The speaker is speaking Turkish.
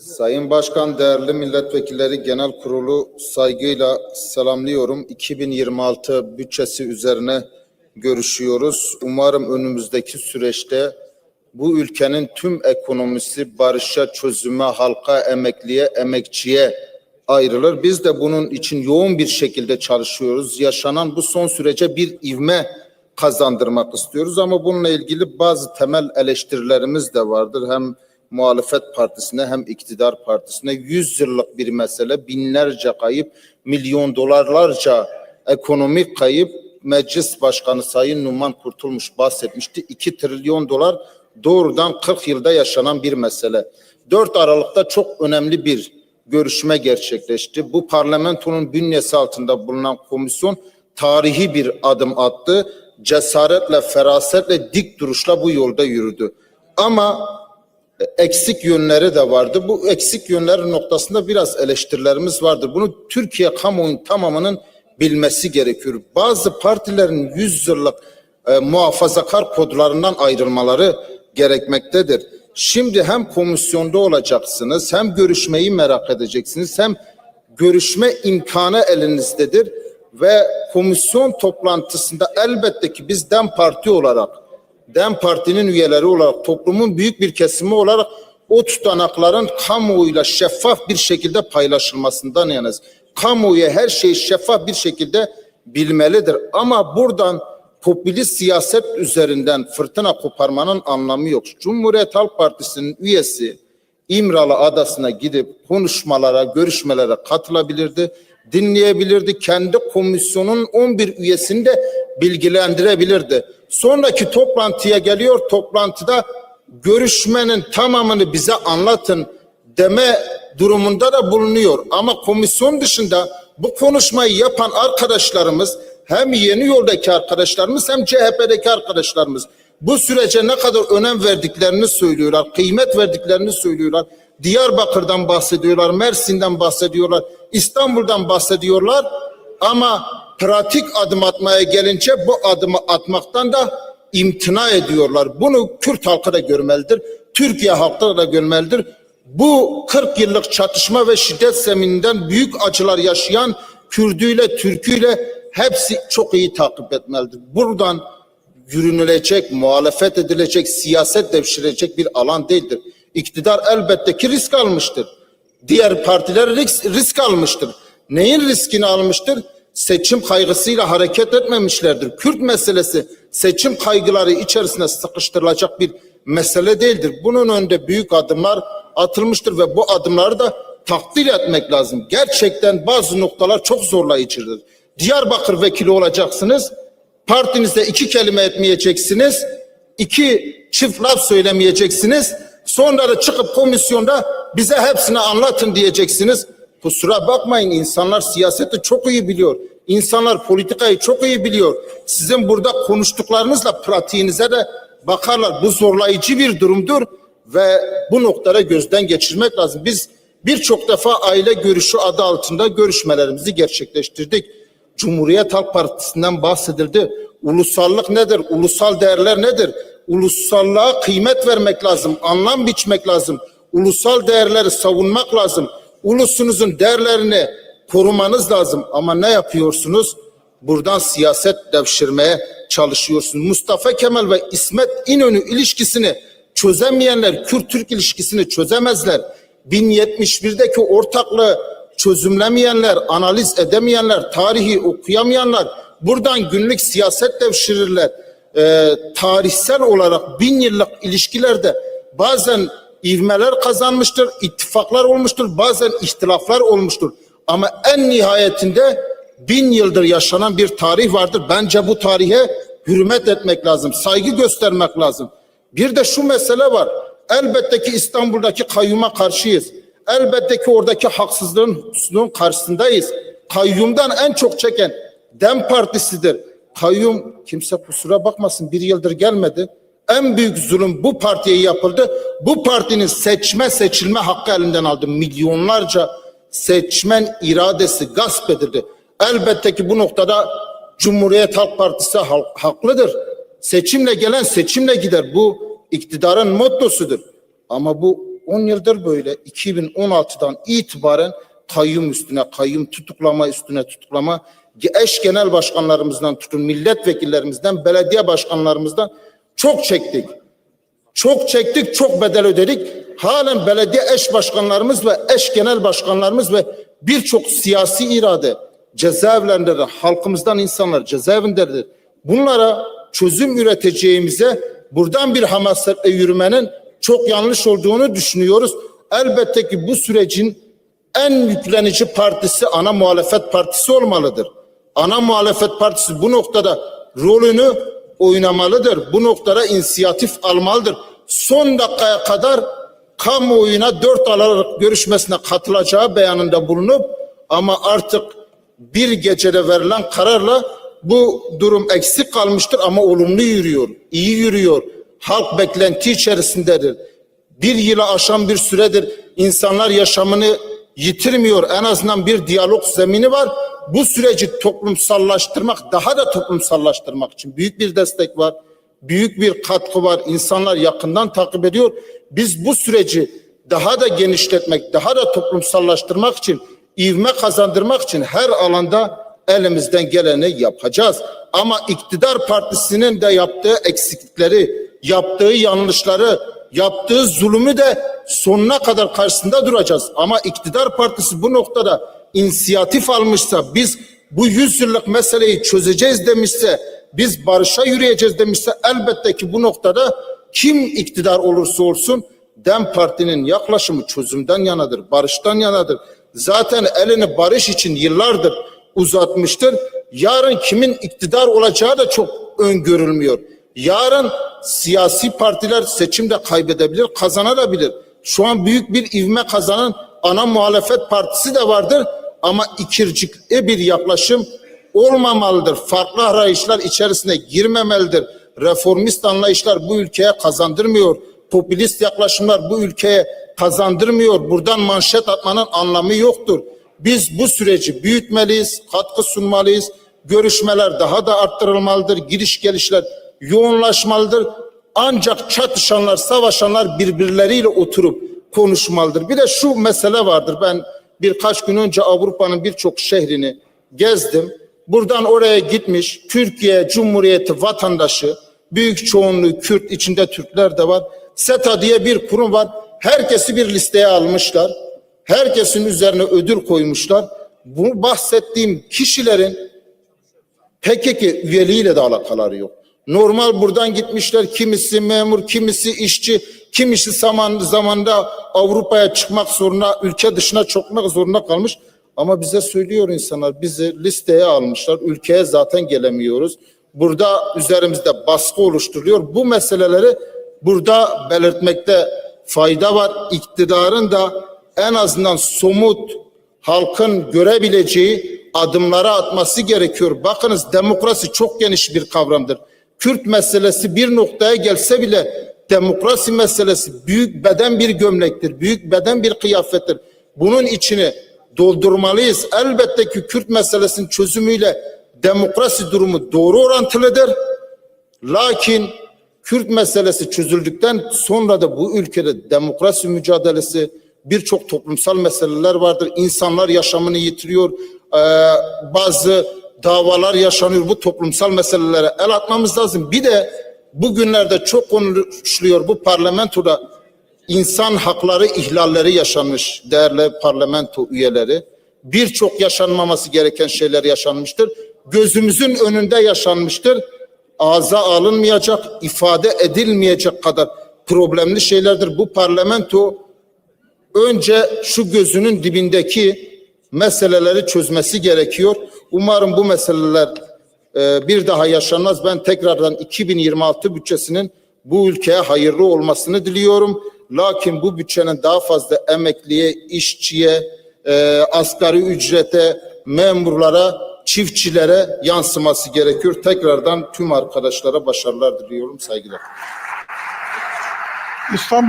Sayın Başkan, değerli milletvekilleri genel kurulu saygıyla selamlıyorum. 2026 bütçesi üzerine görüşüyoruz. Umarım önümüzdeki süreçte bu ülkenin tüm ekonomisi barışa, çözüme, halka, emekliye, emekçiye ayrılır. Biz de bunun için yoğun bir şekilde çalışıyoruz. Yaşanan bu son sürece bir ivme kazandırmak istiyoruz ama bununla ilgili bazı temel eleştirilerimiz de vardır. Hem muhalefet partisine hem iktidar partisine 100 yıllık bir mesele, binlerce kayıp, milyon dolarlarca ekonomik kayıp. Meclis Başkanı Sayın Numan Kurtulmuş bahsetmişti. 2 trilyon dolar doğrudan 40 yılda yaşanan bir mesele. 4 Aralık'ta çok önemli bir görüşme gerçekleşti. Bu parlamentonun bünyesi altında bulunan komisyon tarihi bir adım attı. Cesaretle, ferasetle, dik duruşla bu yolda yürüdü. Ama eksik yönleri de vardı. Bu eksik yönler noktasında biraz eleştirilerimiz vardır. Bunu Türkiye kamuoyunun tamamının bilmesi gerekiyor. Bazı partilerin 100 yıllık e, muhafazakar kodlarından ayrılmaları gerekmektedir. Şimdi hem komisyonda olacaksınız, hem görüşmeyi merak edeceksiniz, hem görüşme imkanı elinizdedir ve komisyon toplantısında elbette ki biz Parti olarak DEM Parti'nin üyeleri olarak toplumun büyük bir kesimi olarak o tutanakların kamuoyuyla şeffaf bir şekilde paylaşılmasından yanız. Kamuoyu her şeyi şeffaf bir şekilde bilmelidir. Ama buradan popülist siyaset üzerinden fırtına koparmanın anlamı yok. Cumhuriyet Halk Partisi'nin üyesi İmralı Adası'na gidip konuşmalara, görüşmelere katılabilirdi, dinleyebilirdi. Kendi komisyonun 11 üyesini de bilgilendirebilirdi. Sonraki toplantıya geliyor, toplantıda görüşmenin tamamını bize anlatın deme durumunda da bulunuyor. Ama komisyon dışında bu konuşmayı yapan arkadaşlarımız hem yeni yoldaki arkadaşlarımız hem CHP'deki arkadaşlarımız bu sürece ne kadar önem verdiklerini söylüyorlar, kıymet verdiklerini söylüyorlar. Diyarbakır'dan bahsediyorlar, Mersin'den bahsediyorlar, İstanbul'dan bahsediyorlar ama pratik adım atmaya gelince bu adımı atmaktan da imtina ediyorlar. Bunu Kürt halkı da görmelidir, Türkiye halkı da görmelidir. Bu 40 yıllık çatışma ve şiddet zemininden büyük acılar yaşayan Kürdüyle, Türküyle hepsi çok iyi takip etmelidir. Buradan yürünülecek, muhalefet edilecek, siyaset devşirecek bir alan değildir. İktidar elbette ki risk almıştır. Diğer partiler risk, risk almıştır. Neyin riskini almıştır? Seçim kaygısıyla hareket etmemişlerdir. Kürt meselesi seçim kaygıları içerisinde sıkıştırılacak bir mesele değildir. Bunun önünde büyük adımlar atılmıştır ve bu adımları da takdir etmek lazım. Gerçekten bazı noktalar çok zorlayıcıdır. Diyarbakır vekili olacaksınız. Partinizde iki kelime etmeyeceksiniz. iki çift laf söylemeyeceksiniz. Sonra da çıkıp komisyonda bize hepsini anlatın diyeceksiniz. Kusura bakmayın insanlar siyaseti çok iyi biliyor. İnsanlar politikayı çok iyi biliyor. Sizin burada konuştuklarınızla pratiğinize de bakarlar. Bu zorlayıcı bir durumdur ve bu noktada gözden geçirmek lazım. Biz birçok defa aile görüşü adı altında görüşmelerimizi gerçekleştirdik. Cumhuriyet Halk Partisi'nden bahsedildi. Ulusallık nedir? Ulusal değerler nedir? Ulusallığa kıymet vermek lazım, anlam biçmek lazım. Ulusal değerleri savunmak lazım. Ulusunuzun değerlerini korumanız lazım. Ama ne yapıyorsunuz? Buradan siyaset devşirmeye çalışıyorsunuz. Mustafa Kemal ve İsmet İnönü ilişkisini çözemeyenler Kürt-Türk ilişkisini çözemezler. 1071'deki ortaklığı çözümlemeyenler, analiz edemeyenler, tarihi okuyamayanlar buradan günlük siyaset devşirirler. Ee, tarihsel olarak bin yıllık ilişkilerde bazen ivmeler kazanmıştır, ittifaklar olmuştur, bazen ihtilaflar olmuştur. Ama en nihayetinde bin yıldır yaşanan bir tarih vardır. Bence bu tarihe hürmet etmek lazım, saygı göstermek lazım. Bir de şu mesele var. Elbette ki İstanbul'daki kayyuma karşıyız. Elbette ki oradaki haksızlığın karşısındayız. Kayyumdan en çok çeken Dem Partisi'dir. Kayyum kimse kusura bakmasın bir yıldır gelmedi. En büyük zulüm bu partiye yapıldı. Bu partinin seçme seçilme hakkı elinden aldı. Milyonlarca seçmen iradesi gasp edildi. Elbette ki bu noktada Cumhuriyet Halk Partisi haklıdır. Seçimle gelen seçimle gider. Bu iktidarın mottosudur. Ama bu 10 yıldır böyle. 2016'dan itibaren kayyum üstüne kayyum, tutuklama üstüne tutuklama, eş genel başkanlarımızdan tutun, milletvekillerimizden, belediye başkanlarımızdan çok çektik. Çok çektik, çok bedel ödedik. Halen belediye eş başkanlarımız ve eş genel başkanlarımız ve birçok siyasi irade cezaevlerindedir. Halkımızdan insanlar cezaevindedir. Bunlara çözüm üreteceğimize buradan bir hamasetle yürümenin çok yanlış olduğunu düşünüyoruz. Elbette ki bu sürecin en yüklenici partisi ana muhalefet partisi olmalıdır. Ana muhalefet partisi bu noktada rolünü oynamalıdır. Bu noktada inisiyatif almalıdır. Son dakikaya kadar kamuoyuna dört Aralık görüşmesine katılacağı beyanında bulunup ama artık bir gecede verilen kararla bu durum eksik kalmıştır ama olumlu yürüyor, iyi yürüyor. Halk beklenti içerisindedir. Bir yıla aşan bir süredir insanlar yaşamını yitirmiyor. En azından bir diyalog zemini var. Bu süreci toplumsallaştırmak, daha da toplumsallaştırmak için büyük bir destek var. Büyük bir katkı var. İnsanlar yakından takip ediyor. Biz bu süreci daha da genişletmek, daha da toplumsallaştırmak için, ivme kazandırmak için her alanda elimizden geleni yapacağız. Ama iktidar partisinin de yaptığı eksiklikleri, yaptığı yanlışları, yaptığı zulmü de sonuna kadar karşısında duracağız. Ama iktidar partisi bu noktada inisiyatif almışsa, biz bu yüz yıllık meseleyi çözeceğiz demişse, biz barışa yürüyeceğiz demişse elbette ki bu noktada kim iktidar olursa olsun DEM Parti'nin yaklaşımı çözümden yanadır, barıştan yanadır. Zaten elini barış için yıllardır uzatmıştır. Yarın kimin iktidar olacağı da çok öngörülmüyor. Yarın siyasi partiler seçimde kaybedebilir, kazanabilir. Şu an büyük bir ivme kazanan ana muhalefet partisi de vardır ama ikircikli bir yaklaşım olmamalıdır. Farklı arayışlar içerisine girmemelidir. Reformist anlayışlar bu ülkeye kazandırmıyor. Popülist yaklaşımlar bu ülkeye kazandırmıyor. Buradan manşet atmanın anlamı yoktur. Biz bu süreci büyütmeliyiz, katkı sunmalıyız. Görüşmeler daha da arttırılmalıdır. Giriş gelişler yoğunlaşmalıdır. Ancak çatışanlar, savaşanlar birbirleriyle oturup konuşmalıdır. Bir de şu mesele vardır. Ben birkaç gün önce Avrupa'nın birçok şehrini gezdim. Buradan oraya gitmiş Türkiye Cumhuriyeti vatandaşı, büyük çoğunluğu Kürt, içinde Türkler de var. SETA diye bir kurum var. Herkesi bir listeye almışlar. Herkesin üzerine ödül koymuşlar. Bu bahsettiğim kişilerin PKK üyeliğiyle de alakaları yok. Normal buradan gitmişler kimisi memur, kimisi işçi, kimisi zaman zamanda Avrupa'ya çıkmak zorunda, ülke dışına çıkmak zorunda kalmış. Ama bize söylüyor insanlar bizi listeye almışlar. Ülkeye zaten gelemiyoruz. Burada üzerimizde baskı oluşturuyor. Bu meseleleri burada belirtmekte fayda var. İktidarın da en azından somut halkın görebileceği adımlara atması gerekiyor. Bakınız demokrasi çok geniş bir kavramdır. Kürt meselesi bir noktaya gelse bile demokrasi meselesi büyük beden bir gömlektir. Büyük beden bir kıyafettir. Bunun içini doldurmalıyız. Elbette ki Kürt meselesinin çözümüyle demokrasi durumu doğru orantılıdır. Lakin Kürt meselesi çözüldükten sonra da bu ülkede demokrasi mücadelesi birçok toplumsal meseleler vardır. İnsanlar yaşamını yitiriyor. Ee, bazı davalar yaşanıyor. Bu toplumsal meselelere el atmamız lazım. Bir de bugünlerde çok konuşuluyor bu parlamentoda insan hakları ihlalleri yaşanmış değerli parlamento üyeleri. Birçok yaşanmaması gereken şeyler yaşanmıştır. Gözümüzün önünde yaşanmıştır. Ağza alınmayacak, ifade edilmeyecek kadar problemli şeylerdir. Bu parlamento önce şu gözünün dibindeki meseleleri çözmesi gerekiyor. Umarım bu meseleler e, bir daha yaşanmaz. Ben tekrardan 2026 bütçesinin bu ülkeye hayırlı olmasını diliyorum. Lakin bu bütçenin daha fazla emekliye, işçiye, e, asgari ücrete, memurlara, çiftçilere yansıması gerekiyor. Tekrardan tüm arkadaşlara başarılar diliyorum. Saygılar. İstanbul